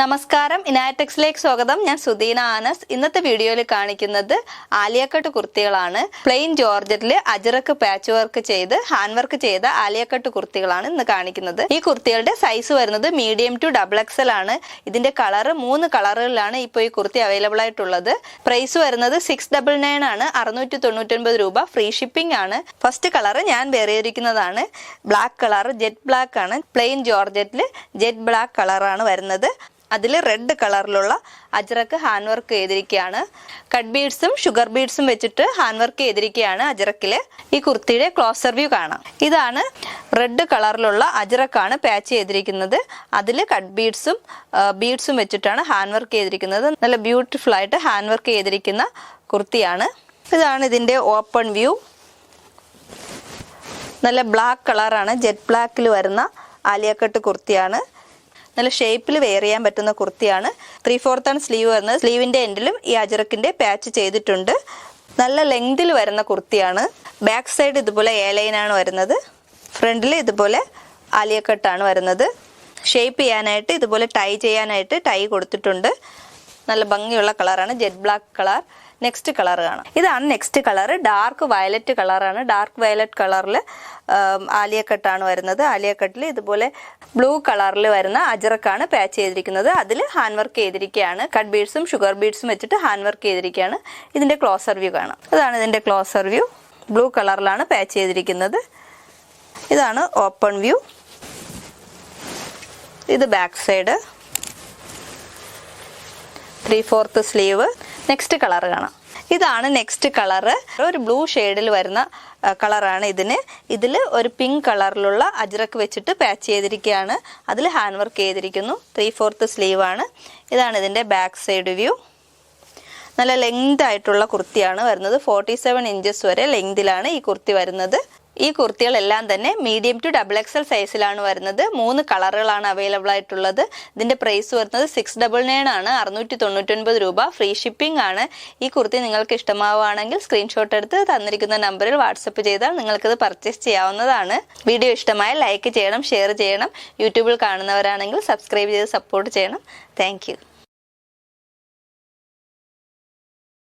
നമസ്കാരം. ഇനാറ്റക്സിലേക്ക് സ്വാഗതം. ഞാൻ സുദീന ആനസ്. ഇന്നത്തെ വീഡിയോയിൽ കാണിക്കുന്നത് ആലിയക്കട്ട് കുർത്തികളാണ്. പ്ലെയിൻ ജോർജറ്റിൽ അജറക്ക് പാച്ച് വർക്ക് ചെയ്ത് ഹാൻഡ് വർക്ക് ചെയ്ത ആലിയക്കട്ട് കുർത്തികളാണ് ഇന്ന് കാണിക്കുന്നത്. ഈ കുർത്തികളുടെ സൈസ് വരുന്നത് മീഡിയം ടു ഡബിൾ എക്സൽ ആണ്. ഇതിന്റെ കളർ മൂന്ന് കളറുകളിലാണ് ഇപ്പോൾ ഈ കുർത്തി അവൈലബിൾ ആയിട്ടുള്ളത്. പ്രൈസ് വരുന്നത് സിക്സ് ഡബിൾ നയൻ ആണ്. അറുന്നൂറ്റി തൊണ്ണൂറ്റൊൻപത് രൂപ ഫ്രീ ഷിപ്പിംഗ് ആണ്. ഫസ്റ്റ് കളർ ഞാൻ വേറിയിരിക്കുന്നതാണ് ബ്ലാക്ക് കളർ ജെറ്റ് ബ്ലാക്ക് ആണ്. പ്ലെയിൻ ജോർജറ്റിൽ ജെറ്റ് ബ്ലാക്ക് കളറാണ് വരുന്നത്. അതിൽ റെഡ് കളറിലുള്ള അജറക്ക് ഹാൻഡ് വർക്ക് ചെയ്തിരിക്കുകയാണ് കട്ട് ബീഡ്സും ഷുഗർ ബീഡ്സും വെച്ചിട്ട് ഹാൻഡ് വർക്ക് ചെയ്തിരിക്കുകയാണ് അജറക്കിൽ ഈ കുർത്തിയുടെ ക്ലോസർ വ്യൂ കാണാം. ഇതാണ് റെഡ് കളറിലുള്ള അജറക്കാണ് പാച്ച് ചെയ്തിരിക്കുന്നത്. അതിൽ കട്ട് ബീഡ്സും ബീഡ്സും വെച്ചിട്ടാണ് ഹാൻഡ് വർക്ക് ചെയ്തിരിക്കുന്നത്. നല്ല ബ്യൂട്ടിഫുൾ ആയിട്ട് ഹാൻഡ് വർക്ക് ചെയ്തിരിക്കുന്ന കുർത്തിയാണ്. ഇതാണ് ഇതിന്റെ ഓപ്പൺ വ്യൂ നല്ല ബ്ലാക്ക് കളറാണ് ജെറ്റ് ബ്ലാക്കിൽ വരുന്ന ആലിയക്കട്ട് കുർത്തിയാണ്. നല്ല ഷേപ്പിൽ വെയർ ചെയ്യാൻ പറ്റുന്ന കുർത്തിയാണ്. ത്രീ ഫോർത്ത് ആണ് സ്ലീവ് വരുന്നത്. സ്ലീവിന്റെ എൻഡിലും ഈ അജറക്കിന്റെ പാച്ച് ചെയ്തിട്ടുണ്ട്. നല്ല ലെങ്തിൽ വരുന്ന കുർത്തിയാണ്. ബാക്ക് സൈഡ് ഇതുപോലെ ഏലൈനാണ് ലൈനാണ് വരുന്നത്. ഫ്രണ്ടിൽ ഇതുപോലെ ആലിയക്കട്ടാണ് വരുന്നത്. ഷേപ്പ് ചെയ്യാനായിട്ട് ഇതുപോലെ ടൈ ചെയ്യാനായിട്ട് ടൈ കൊടുത്തിട്ടുണ്ട്. നല്ല ഭംഗിയുള്ള കളറാണ്. Jet black colour. Next colour കാണാം. ഇതാണ് നെക്സ്റ്റ് കളർ ഡാർക്ക് വയലറ്റ് കളറാണ്. ഡാർക്ക് വയലറ്റ് കളറിൽ ആലിയക്കട്ടാണ് വരുന്നത്. ആലിയക്കട്ടിൽ ഇതുപോലെ ബ്ലൂ കളറിൽ വരുന്ന അജറക്കാണ് പാച്ച് ചെയ്തിരിക്കുന്നത്. അതിൽ ഹാൻഡ് വർക്ക് ചെയ്തിരിക്കുകയാണ്. കട്ട് ബീഡ്സും ഷുഗർ ബീഡ്സും വെച്ചിട്ട് ഹാൻഡ് വർക്ക് ചെയ്തിരിക്കുകയാണ്. ഇതിന്റെ ക്ലോസർ വ്യൂ കാണാം. അതാണ് ഇതിന്റെ ക്ലോസർ വ്യൂ ബ്ലൂ കളറിലാണ് പാച്ച് ചെയ്തിരിക്കുന്നത്. ഇതാണ് ഓപ്പൺ വ്യൂ ഇത് back side three fourth sleeve next colour കാണാം. ഇതാണ് നെക്സ്റ്റ് കളറ് ഒരു ബ്ലൂ ഷെയ്ഡിൽ വരുന്ന കളറാണ് ഇതിന്. ഇതിൽ ഒരു പിങ്ക് കളറിലുള്ള അജ്രക്ക് വെച്ചിട്ട് പാച്ച് ചെയ്തിരിക്കുകയാണ്. അതിൽ ഹാൻഡ് വർക്ക് ചെയ്തിരിക്കുന്നു. ത്രീ ഫോർത്ത് സ്ലീവ് ആണ്. ഇതാണ് ഇതിന്റെ ബാക്ക് സൈഡ് വ്യൂ നല്ല ലെങ്ത് ആയിട്ടുള്ള കുർത്തിയാണ് വരുന്നത്. ഫോർട്ടി സെവൻ ഇഞ്ചസ് വരെ ലെങ്തിലാണ് ഈ കുർത്തി വരുന്നത്. ഈ കുർത്തികളെല്ലാം തന്നെ മീഡിയം ടു ഡബിൾ എക്സൽ സൈസിലാണ് വരുന്നത്. മൂന്ന് കളറുകളാണ് അവൈലബിൾ ആയിട്ടുള്ളത്. ഇതിന്റെ പ്രൈസ് വരുന്നത് സിക്സ് ഡബിൾ നയൻ ആണ്. അറുന്നൂറ്റി തൊണ്ണൂറ്റൊൻപത് രൂപ. ഫ്രീ ഷിപ്പിംഗ് ആണ്. ഈ കുർത്തി നിങ്ങൾക്ക് ഇഷ്ടമാവുകയാണെങ്കിൽ സ്ക്രീൻഷോട്ട് എടുത്ത് തന്നിരിക്കുന്ന നമ്പറിൽ വാട്സപ്പ് ചെയ്താൽ നിങ്ങൾക്കത് പർച്ചേസ് ചെയ്യാവുന്നതാണ്. വീഡിയോ ഇഷ്ടമായ ലൈക്ക് ചെയ്യണം ഷെയർ ചെയ്യണം. യൂട്യൂബിൽ കാണുന്നവരാണെങ്കിൽ സബ്സ്ക്രൈബ് ചെയ്ത് സപ്പോർട്ട് ചെയ്യണം. താങ്ക്